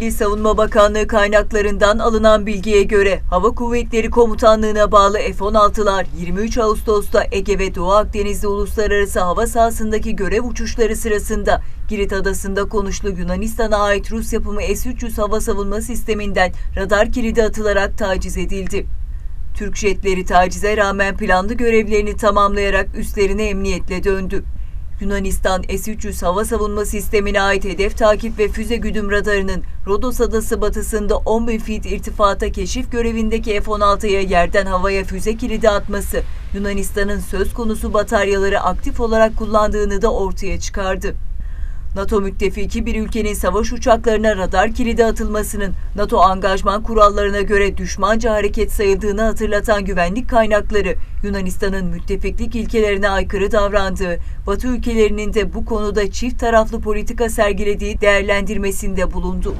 Milli Savunma Bakanlığı kaynaklarından alınan bilgiye göre Hava Kuvvetleri Komutanlığı'na bağlı F-16'lar 23 Ağustos'ta Ege ve Doğu Akdeniz'de uluslararası hava sahasındaki görev uçuşları sırasında Girit Adası'nda konuşlu Yunanistan'a ait Rus yapımı S-300 hava savunma sisteminden radar kilidi atılarak taciz edildi. Türk jetleri tacize rağmen planlı görevlerini tamamlayarak üstlerine emniyetle döndü. Yunanistan S-300 hava savunma sistemine ait hedef takip ve füze güdüm radarının Rodos adası batısında 10 bin feet irtifata keşif görevindeki F-16'ya yerden havaya füze kilidi atması Yunanistan'ın söz konusu bataryaları aktif olarak kullandığını da ortaya çıkardı. NATO müttefiki bir ülkenin savaş uçaklarına radar kilidi atılmasının NATO angajman kurallarına göre düşmanca hareket sayıldığını hatırlatan güvenlik kaynakları Yunanistan'ın müttefiklik ilkelerine aykırı davrandığı, Batı ülkelerinin de bu konuda çift taraflı politika sergilediği değerlendirmesinde bulundu.